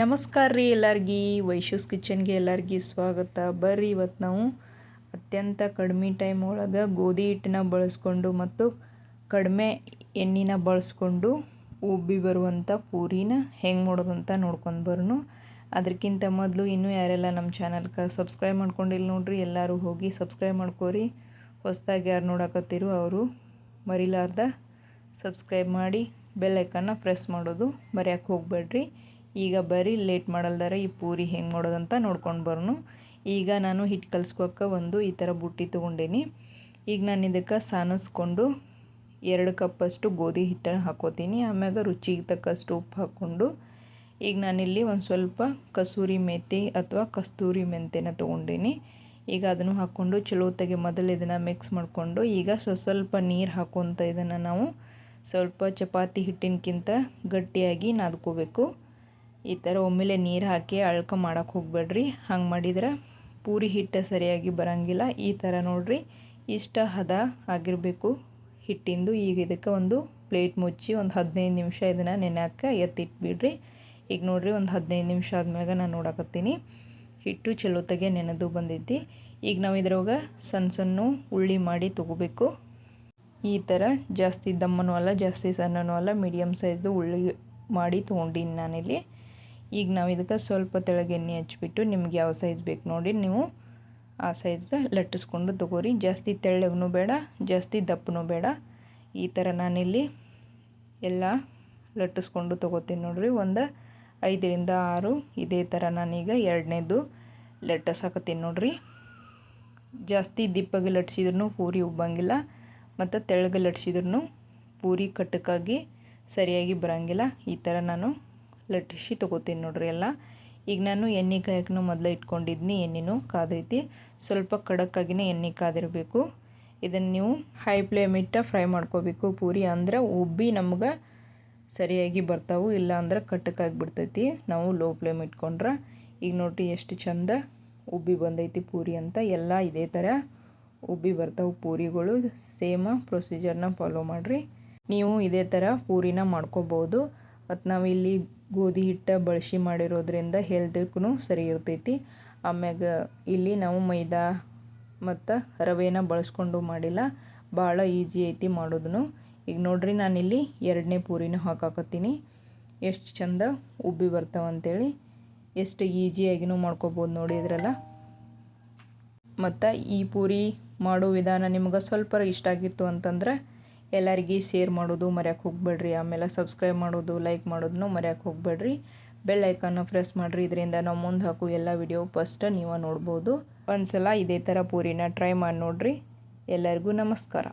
ನಮಸ್ಕಾರ ರೀ ಎಲ್ಲರಿಗೆ, ವೈಶೂಸ್ ಕಿಚನ್ಗೆ ಎಲ್ಲರಿಗೆ ಸ್ವಾಗತ. ಬರ್ರಿ ಇವತ್ತು ನಾವು ಅತ್ಯಂತ ಕಡಿಮೆ ಟೈಮ್ ಒಳಗೆ ಗೋಧಿ ಹಿಟ್ಟನ್ನ ಬಳಸ್ಕೊಂಡು ಮತ್ತು ಕಡಿಮೆ ಎಣ್ಣೆನ ಬಳಸ್ಕೊಂಡು ಉಬ್ಬಿ ಬರುವಂಥ ಪೂರಿನ ಹೆಂಗೆ ಮಾಡೋದಂತ ನೋಡ್ಕೊಂಡು ಬರೋನು. ಅದಕ್ಕಿಂತ ಮೊದಲು ಇನ್ನೂ ಯಾರೆಲ್ಲ ನಮ್ಮ ಚಾನಲ್ಗೆ ಸಬ್ಸ್ಕ್ರೈಬ್ ಮಾಡ್ಕೊಂಡಿಲ್ಲ ನೋಡ್ರಿ, ಎಲ್ಲರೂ ಹೋಗಿ ಸಬ್ಸ್ಕ್ರೈಬ್ ಮಾಡ್ಕೋರಿ. ಹೊಸದಾಗಿ ಯಾರು ನೋಡಕತ್ತೀರೋ ಅವರು ಮರಿಲಾರ್ದ ಸಬ್ಸ್ಕ್ರೈಬ್ ಮಾಡಿ ಬೆಲ್ ಐಕನ್ನ ಪ್ರೆಸ್ ಮಾಡೋದು ಮರೆಯೋಕ್ಕೆ ಹೋಗಬೇಡ್ರಿ. ಈಗ ಬರೀ ಲೇಟ್ ಮಾಡಲ್ದಾರೆ ಈ ಪೂರಿ ಹೆಂಗೆ ಮಾಡೋದಂತ ನೋಡ್ಕೊಂಡು ಬರೋನು. ಈಗ ನಾನು ಹಿಟ್ಟು ಕಲ್ಸ್ಕೊಕ್ಕೆ ಒಂದು ಈ ಥರ ಬುಟ್ಟಿ ತೊಗೊಂಡೇನಿ. ಈಗ ನಾನು ಇದಕ್ಕೆ ಸಾನಿಸ್ಕೊಂಡು ಎರಡು ಕಪ್ಪಷ್ಟು ಗೋಧಿ ಹಿಟ್ಟನ್ನು ಹಾಕೋತೀನಿ. ಆಮ್ಯಾಗ ರುಚಿಗೆ ತಕ್ಕಷ್ಟು ಉಪ್ಪು ಹಾಕ್ಕೊಂಡು ಈಗ ನಾನಿಲ್ಲಿ ಒಂದು ಸ್ವಲ್ಪ ಕಸೂರಿ ಮೆಥಿ ಅಥವಾ ಕಸ್ತೂರಿ ಮೆಂತೆನ ತೊಗೊಂಡೀನಿ. ಈಗ ಅದನ್ನು ಹಾಕ್ಕೊಂಡು ಚಲೋತ್ತಾಗಿ ಮೊದಲು ಇದನ್ನು ಮಿಕ್ಸ್ ಮಾಡಿಕೊಂಡು ಈಗ ಸ್ವ ಸ್ವಲ್ಪ ನೀರು ಹಾಕೋಂತ ಇದನ್ನು ನಾವು ಸ್ವಲ್ಪ ಚಪಾತಿ ಹಿಟ್ಟಿನಕ್ಕಿಂತ ಗಟ್ಟಿಯಾಗಿ ನಾದ್ಕೋಬೇಕು. ಈ ಥರ ಒಮ್ಮೆಲೆ ನೀರು ಹಾಕಿ ಅಳ್ಕ ಮಾಡೋಕ್ಕೆ ಹೋಗ್ಬೇಡ್ರಿ. ಹಂಗೆ ಮಾಡಿದ್ರೆ ಪೂರಿ ಹಿಟ್ಟು ಸರಿಯಾಗಿ ಬರೋಂಗಿಲ್ಲ. ಈ ಥರ ನೋಡಿರಿ, ಇಷ್ಟ ಹದ ಆಗಿರಬೇಕು ಹಿಟ್ಟಿಂದು. ಈಗ ಇದಕ್ಕೆ ಒಂದು ಪ್ಲೇಟ್ ಮುಚ್ಚಿ ಒಂದು ಹದಿನೈದು ನಿಮಿಷ ಇದನ್ನು ನೆನೆಯಕ್ಕೆ ಎತ್ತಿಟ್ಬಿಡ್ರಿ. ಈಗ ನೋಡಿರಿ, ಒಂದು ಹದಿನೈದು ನಿಮಿಷ ಆದ್ಮ್ಯಾಗ ನಾನು ನೋಡಕತ್ತೀನಿ. ಹಿಟ್ಟು ಚಲೋತ್ತಾಗೆ ನೆನೆದು ಬಂದೈತಿ. ಈಗ ನಾವು ಇದ್ರೊಳಗೆ ಸಣ್ಣ ಸಣ್ಣ ಉಳ್ಳಿ ಮಾಡಿ ತೊಗೋಬೇಕು. ಈ ಥರ ಜಾಸ್ತಿ ದಮ್ಮನೂ ಅಲ್ಲ, ಜಾಸ್ತಿ ಸಣ್ಣನೂ ಅಲ್ಲ ಮೀಡಿಯಮ್ ಸೈಜ್ದು ಉಳ್ಳಿ ಮಾಡಿ ತೊಗೊಂಡಿನಿ ನಾನಿಲ್ಲಿ. ಈಗ ನಾವು ಇದಕ್ಕೆ ಸ್ವಲ್ಪ ತೆಳಗೆ ಎಣ್ಣೆ ಹಚ್ಬಿಟ್ಟು ನಿಮ್ಗೆ ಯಾವ ಸೈಜ್ ಬೇಕು ನೋಡಿ ನೀವು ಆ ಸೈಜ್ದ ಲಟ್ಟಿಸ್ಕೊಂಡು ತಗೋರಿ. ಜಾಸ್ತಿ ತೆಳ್ಳಗೂ ಬೇಡ, ಜಾಸ್ತಿ ದಪ್ಪನೂ ಬೇಡ. ಈ ಥರ ನಾನಿಲ್ಲಿ ಎಲ್ಲ ಲಟ್ಟಿಸ್ಕೊಂಡು ತೊಗೋತೀನಿ ನೋಡಿರಿ. ಒಂದು ಐದರಿಂದ ಆರು, ಇದೇ ಥರ ನಾನೀಗ ಎರಡನೇದು ಲಟ್ಟಿಸಾಕತ್ತೀನಿ ನೋಡಿರಿ. ಜಾಸ್ತಿ ದಿಪ್ಪಗೆ ಲಟ್ಸಿದ್ರೂ ಪೂರಿ ಉಬ್ಬಂಗಿಲ್ಲ, ಮತ್ತು ತೆಳ್ಳಗೆ ಲಟ್ಸಿದ್ರೂ ಪೂರಿ ಕಟ್ಟಕ್ಕಾಗಿ ಸರಿಯಾಗಿ ಬರೋಂಗಿಲ್ಲ. ಈ ಥರ ನಾನು ಲಟ್ಟಿಸಿ ತೊಗೋತೀನಿ ನೋಡ್ರಿ ಎಲ್ಲ. ಈಗ ನಾನು ಎಣ್ಣೆ ಕಾಯಕ್ಕೂ ಮೊದಲು ಇಟ್ಕೊಂಡಿದ್ನಿ, ಎಣ್ಣೆನೂ ಕಾದೈತಿ. ಸ್ವಲ್ಪ ಕಡಕ್ಕಾಗಿನೇ ಎಣ್ಣೆ ಕಾದಿರಬೇಕು. ಇದನ್ನು ನೀವು ಹೈ ಫ್ಲೇಮ್ ಇಟ್ಟ ಫ್ರೈ ಮಾಡ್ಕೋಬೇಕು. ಪೂರಿ ಅಂದ್ರೆ ಉಬ್ಬಿ ನಮ್ಗೆ ಸರಿಯಾಗಿ ಬರ್ತಾವು ಇಲ್ಲ ಅಂದ್ರೆ ಕಟ್ಟಕ್ಕಾಗಿ ಬಿಡ್ತೈತಿ ನಾವು ಲೋ ಫ್ಲೇಮ್ ಇಟ್ಕೊಂಡ್ರೆ ಈಗ ನೋಡಿ ಎಷ್ಟು ಚಂದ ಉಬ್ಬಿ ಬಂದೈತಿ ಪೂರಿ ಅಂತ. ಎಲ್ಲ ಇದೇ ಥರ ಉಬ್ಬಿ ಬರ್ತಾವೆ ಪೂರಿಗಳು. ಸೇಮ ಪ್ರೊಸೀಜರ್ನ ಫಾಲೋ ಮಾಡಿರಿ. ನೀವು ಇದೇ ಥರ ಪೂರಿನ ಮಾಡ್ಕೋಬೋದು. ಮತ್ತು ನಾವು ಇಲ್ಲಿ ಗೋಧಿ ಹಿಟ್ಟು ಬಳಸಿ ಮಾಡಿರೋದ್ರಿಂದ ಹೆಲ್ದಕ್ಕೂ ಸರಿ ಇರ್ತೈತಿ. ಆಮ್ಯಾಗ ಇಲ್ಲಿ ನಾವು ಮೈದಾ ಮತ್ತು ರವೆನ ಬಳಸ್ಕೊಂಡು ಮಾಡಿಲ್ಲ. ಭಾಳ ಈಜಿ ಐತಿ ಮಾಡೋದನ್ನು ಈಗ ನೋಡ್ರಿ ನಾನಿಲ್ಲಿ ಎರಡನೇ ಪೂರಿನ ಹಾಕಾಕತ್ತೀನಿ. ಎಷ್ಟು ಚಂದ ಉಬ್ಬಿ ಬರ್ತಾವಂತೇಳಿ ಎಷ್ಟು ಈಜಿಯಾಗಿನೂ ಮಾಡ್ಕೋಬೋದು ನೋಡಿದ್ರಲ್ಲ ಮತ್ತು ಈ ಪೂರಿ ಮಾಡೋ ವಿಧಾನ ನಿಮ್ಗೆ ಸ್ವಲ್ಪ ಇಷ್ಟ ಆಗಿತ್ತು ಅಂತಂದ್ರೆ ಎಲ್ಲರಿಗೂ ಶೇರ್ ಮಾಡೋದು ಮರ್ಯಾಕೆ ಹೋಗ್ಬೇಡ್ರಿ. ಆಮೇಲೆ ಸಬ್ಸ್ಕ್ರೈಬ್ ಮಾಡೋದು ಲೈಕ್ ಮಾಡೋದನ್ನು ಮರ್ಯಾಕೆ ಹೋಗ್ಬೇಡ್ರಿ. ಬೆಲ್ ಐಕನ್ನು ಪ್ರೆಸ್ ಮಾಡಿರಿ. ಇದರಿಂದ ನಾವು ಮುಂದೆ ಹಾಕೋ ಎಲ್ಲ ವಿಡಿಯೋ ಫಸ್ಟ್ ನೀವು ನೋಡ್ಬೋದು. ಒಂದು ಸಲ ಇದೇ ಥರ ಪೂರಿನ ಟ್ರೈ ಮಾಡಿ ನೋಡಿರಿ. ಎಲ್ಲರಿಗೂ ನಮಸ್ಕಾರ.